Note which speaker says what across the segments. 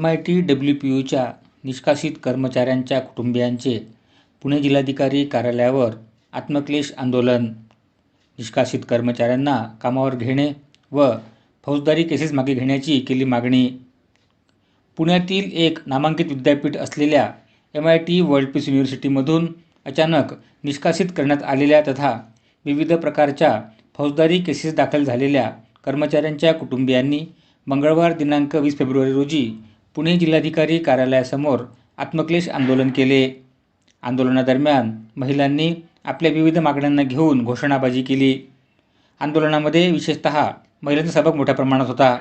Speaker 1: M I T W P यूच्या निष्कासित कर्मचाऱ्यांच्या कुटुंबियांचे पुणे जिल्हाधिकारी कार्यालयावर आत्मक्लेश आंदोलन. निष्कासित कर्मचाऱ्यांना कामावर घेणे व फौजदारी केसेस मागे घेण्याची केली मागणी. पुण्यातील एक नामांकित विद्यापीठ असलेल्या M I T world peace युनिव्हर्सिटीमधून अचानक निष्कासित करण्यात आलेल्या तथा विविध प्रकारच्या फौजदारी केसेस दाखल झालेल्या कर्मचाऱ्यांच्या कुटुंबियांनी मंगळवार दिनांक वीस फेब्रुवारी रोजी पुणे जिल्हाधिकारी कार्यालयासमोर आत्मक्लेश आंदोलन केले. आंदोलनादरम्यान महिलांनी आपल्या विविध मागण्यांना घेऊन घोषणाबाजी केली. आंदोलनामध्ये विशेषतः महिलांचा सहभाग मोठ्या प्रमाणात होता.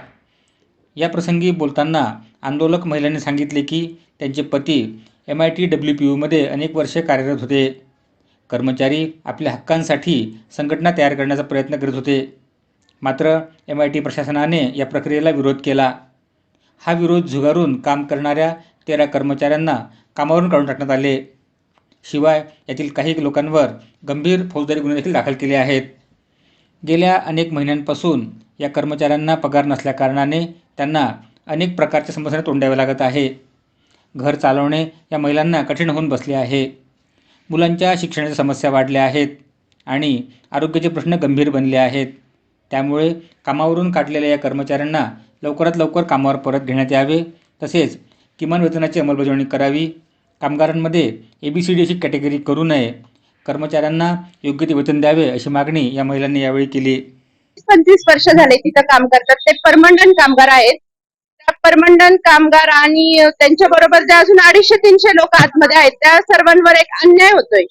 Speaker 1: याप्रसंगी बोलताना आंदोलक महिलांनी सांगितले की त्यांचे पती M I T W P यूमध्ये अनेक वर्षे कार्यरत होते. कर्मचारी आपल्या हक्कांसाठी संघटना तयार करण्याचा प्रयत्न करत होते. मात्र एम आय टी प्रशासनाने या प्रक्रियेला विरोध केला. हा विरोध झुगारून काम करणाऱ्या तेरा कर्मचाऱ्यांना कामावरून काढून टाकण्यात आले. शिवाय यातील काही लोकांवर गंभीर फौजदारी गुन्हे देखील दाखल केले आहेत. गेल्या अनेक महिन्यांपासून या कर्मचाऱ्यांना पगार नसल्याकारणाने त्यांना अनेक प्रकारच्या समस्यांना तोंड द्यावे लागत आहे. घर चालवणे या महिलांना कठीण होऊन बसले आहे. मुलांच्या शिक्षणाच्या समस्या वाढल्या आहेत आणि आरोग्याचे प्रश्न गंभीर बनले आहेत. त्यामुळे कामावरून काढलेल्या या कर्मचाऱ्यांना लवकरात लवकर कामावर परत घेण्यात यावे. तसेच किमान वेतनाची अंमलबजावणी करावी. कामगारांमध्ये ए बी सी डी अशी कॅटेगरी करू नये. कर्मचाऱ्यांना योग्य ते वेतन द्यावे अशी मागणी या महिलांनी यावेळी केली.
Speaker 2: पंचवीस वर्ष झाले तिथं काम करतात. ते परमनंट कामगार आहेत. त्या परमनंट कामगार आणि त्यांच्या बरोबर जे अजून अडीचशे तीनशे लोक आतमध्ये आहेत त्या सर्वांवर एक अन्याय होतोय.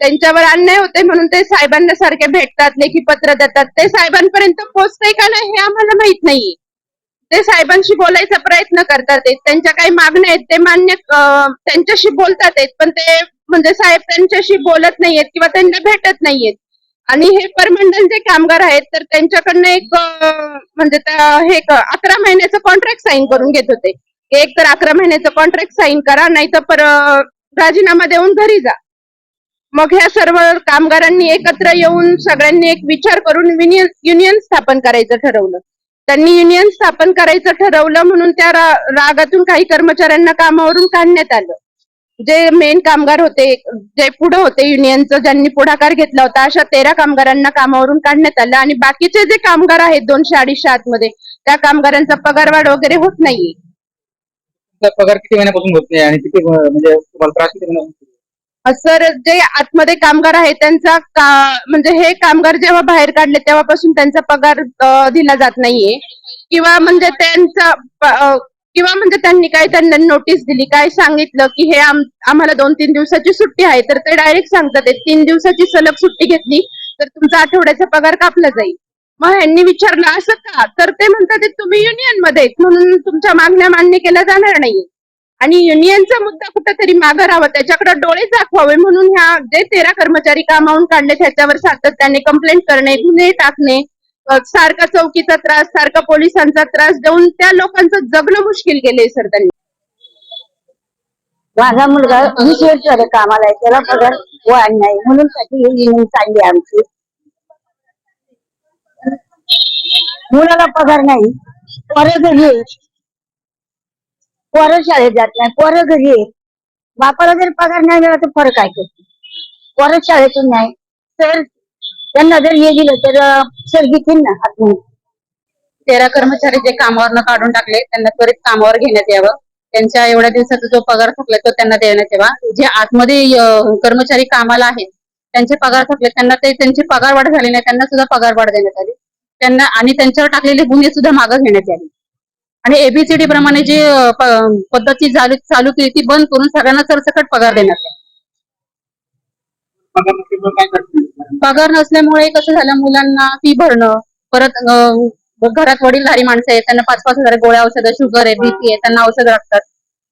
Speaker 2: त्यांच्यावर अन्याय होतोय म्हणून ते साहेबांना सारखे भेटतात लेखी पत्र देतात. ते साहेबांपर्यंत पोहोचतंय का नाही हे आम्हाला माहीत नाही ते साहेबांशी बोलायचा प्रयत्न करतात त्यांच्या काही मागण्या आहेत ते मान्य त्यांच्याशी बोलतात पण ते म्हणजे साहेब त्यांच्याशी बोलत नाहीयेत किंवा त्यांना भेटत नाहीयेत. आणि हे परमनंट जे कामगार आहेत तर त्यांच्याकडनं एक म्हणजे हे अकरा महिन्याचं कॉन्ट्रॅक्ट साईन करून घेत होते. एक तर अकरा महिन्याचं कॉन्ट्रॅक्ट साईन करा नाही तर पर राजीनामा देऊन घरी जा. मग ह्या सर्व कामगारांनी एकत्र येऊन सगळ्यांनी एक विचार करून युनियन स्थापन करायचं ठरवलं. त्यांनी युनियन स्थापन करायचं ठरवलं म्हणून त्या रा- रागातून काही कर्मचाऱ्यांना कामावरून काढण्यात आलं. जे मेन कामगार होते जे पुढे होते युनियनचं ज्यांनी पुढाकार घेतला होता अशा तेरा कामगारांना कामावरून काढण्यात आलं. आणि बाकीचे जे कामगार आहेत दोनशे अडीचशे आतमध्ये त्या कामगारांचा पगारवाढ वगैरे होत नाहीये.
Speaker 3: पगार किती महिन्यापासून होत नाही आणि किती म्हणजे तुम्हाला त्रास किती महिन्यापासून
Speaker 2: सर जे आतमध्ये कामगार आहेत त्यांचा का म्हणजे हे कामगार जेव्हा बाहेर काढले तेव्हापासून त्यांचा पगार दिला जात नाहीये. किंवा म्हणजे त्यांचा किंवा म्हणजे त्यांनी काय त्यांना नोटीस दिली काय सांगितलं की हे आम्हाला दोन तीन दिवसाची सुट्टी आहे तर ते डायरेक्ट सांगतात. तीन दिवसाची सलग सुट्टी घेतली तर तुमचा आठवड्याचा पगार कापला जाईल. मग ह्यांनी विचारलं असं का? तर ते म्हणतात तुम्ही युनियनमध्ये म्हणून तुमच्या मागण्या मान्य केल्या जाणार नाही आणि युनियनचा मुद्दा कुठेतरी मागं राहावा त्याच्याकडे डोळे दाखवावे म्हणून ह्या जे तेरा कर्मचारी कामावून काढले त्याच्यावर सातत्याने कंप्लेंट करणे गुन्हे टाकणे सारखा चौकीचा त्रास सारखा पोलिसांचा त्रास देऊन त्या लोकांचं जगणं मुश्किल केलंय सर त्यांनी.
Speaker 4: माझा मुलगा वीस वर्ष झाले कामाला आहे त्याला पगार वाढ नाही म्हणून त्याची ही युनियन चालली आमची. मुलाला पगार नाही परत पोरं शाळेत जात नाही पोरं घरी येत बापाला जर पगार नाही मिळाला तर फरक काय करते पोरं शाळेतून नाही. तर त्यांना जर हे दिलं तर सर घेतील ना आतून?
Speaker 2: तेरा कर्मचारी जे कामावर काढून टाकले त्यांना त्वरित कामावर घेण्यात यावं. त्यांच्या एवढ्या दिवसाचा जो पगार थकलाय तो त्यांना देण्यात यावा. जे आतमध्ये कर्मचारी कामाला आहेत त्यांचे पगार थकले त्यांना ते त्यांची पगार वाढ झाली नाही त्यांना सुद्धा पगार वाढ देण्यात आली. त्यांना आणि त्यांच्यावर टाकलेले गुन्हे सुद्धा मागं घेण्यात आले आणि एबीसीडी प्रमाणे जे पद्धती चालू चालू केली ती बंद करून सगळ्यांना सरसकट पगार देण्यात आला
Speaker 3: पगार नसल्यामुळे
Speaker 2: कसं झालं मुलांना फी भरणं परत घरात वडीलधारी माणसं आहेत त्यांना पाच पाच हजार गोळ्या औषधं शुगर आहे बीपी आहे त्यांना औषधं लागतात.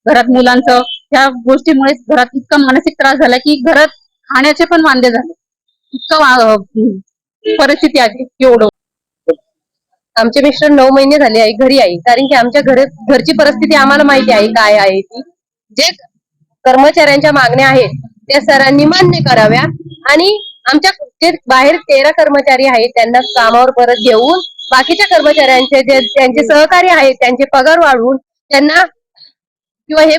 Speaker 2: घरात मुलांचं ह्या गोष्टीमुळे घरात इतका मानसिक त्रास झाला की घरात खाण्याचे पण वांदे झाले. इतकं परिस्थिती आहे एवढं. आमचे मिस्टर नऊ महिने झाले आहे घरी आहे कारण की आमच्या घर घरची परिस्थिती आम्हाला माहिती आहे काय आहे ती. जे कर्मचाऱ्यांच्या मागण्या आहेत त्या सरांनी मान्य कराव्या. आणि आमच्या जे बाहेर तेरा कर्मचारी आहेत त्यांना कामावर परत घेऊन बाकीच्या कर्मचाऱ्यांचे जे त्यांचे सहकारी आहेत त्यांचे पगार वाढवून त्यांना
Speaker 5: किंवा हे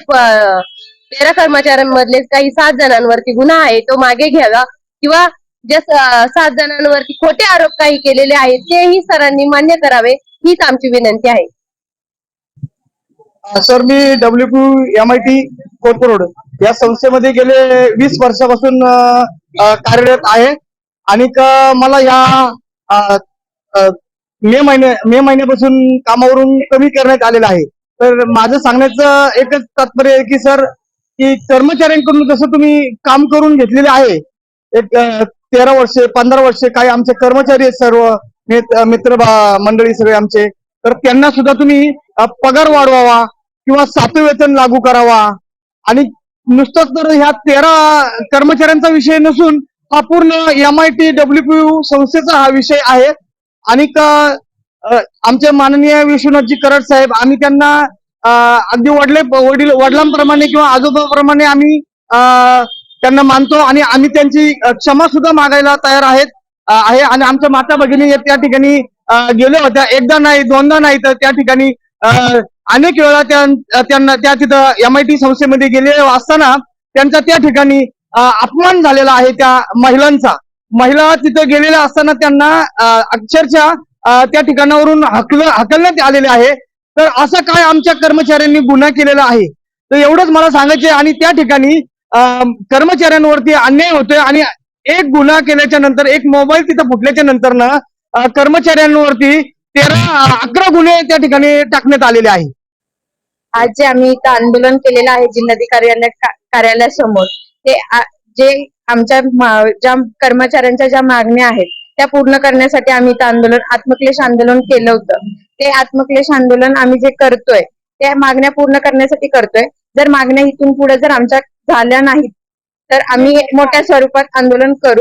Speaker 5: तेरा कर्मचाऱ्यांमधले काही सात जणांवरती गुन्हा आहे तो मागे घ्यावा. किंवा ज्या सात जणांवरती खोटे आरोप काही केलेले आहेत तेही सरांनी मान्य करावे हीच आमची विनंती आहे.
Speaker 6: Sir me W M I T Kothrud या संस्थेमध्ये गेले वीस वर्षापासून कार्यरत आहे. आणि मला या मे महिन्या मे महिन्यापासून कामावरून कमी करण्यात आलेलं आहे. तर माझं सांगण्याचं एकच तात्पर्य आहे की सर की कर्मचाऱ्यांकडून जसं तुम्ही काम करून घेतलेले आहे एक तेरा वर्षे पंधरा वर्षे काही आमचे कर्मचारी आहेत सर्व मित्र मंडळी सगळे आमचे. तर त्यांना सुद्धा तुम्ही पगार वाढवावा किंवा सातवे वेतन लागू करावा. आणि नुसतंच तर ह्या तेरा कर्मचाऱ्यांचा विषय नसून हा पूर्ण M I T W P संस्थेचा हा विषय आहे. आणि क- आमचे माननीय विश्वनाथजी करड साहेब आम्ही त्यांना अगदी वडले वडील वडिलांप्रमाणे किंवा आजोबाप्रमाणे आम्ही अ, त्यांना मानतो आणि आम्ही त्यांची क्षमा सुद्धा मागायला तयार आहेत. आहे. आणि आमच्या माता भगिनी त्या ठिकाणी गेल्या होत्या. एकदा नाही दोनदा नाही तर त्या ठिकाणी अनेक वेळा त्या- त्यांना त्या तिथं एम आय टी संस्थेमध्ये गेले असताना त्यांचा त्या ठिकाणी अपमान झालेला आहे त्या महिलांचा. महिला तिथं गेलेल्या असताना त्यांना अक्षरशः त्या ठिकाणावरून हकल हकलण्यात आलेले आहे. तर असं काय आमच्या कर्मचाऱ्यांनी गुन्हा केलेला आहे? तर एवढंच मला सांगायचे आणि त्या ठिकाणी कर्मचाऱ्यांवरती अन्याय होतोय आणि एक गुन्हा केल्याच्यानंतर एक मोबाईल तिथं फुटल्याच्या नंतर ना कर्मचाऱ्यांवरती तेरा अकरा गुन्हे त्या ठिकाणी टाकण्यात आलेले आहे
Speaker 5: आज जे आम्ही इथं आंदोलन केलेलं आहे जिल्हाधिकारी कार्यालयासमोर ते जे आमच्या ज्या कर्मचाऱ्यांच्या ज्या मागण्या आहेत त्या पूर्ण करण्यासाठी आम्ही इथं आंदोलन आत्मक्लेश आंदोलन केलं होतं. ते आत्मक्लेश आंदोलन आम्ही जे करतोय त्या मागण्या पूर्ण करण्यासाठी करतोय. जर मागण्या इथून पुढे जर आमच्या झाल्या नाहीत. तर आम्ही मोठ्या स्वरूपात आंदोलन करू.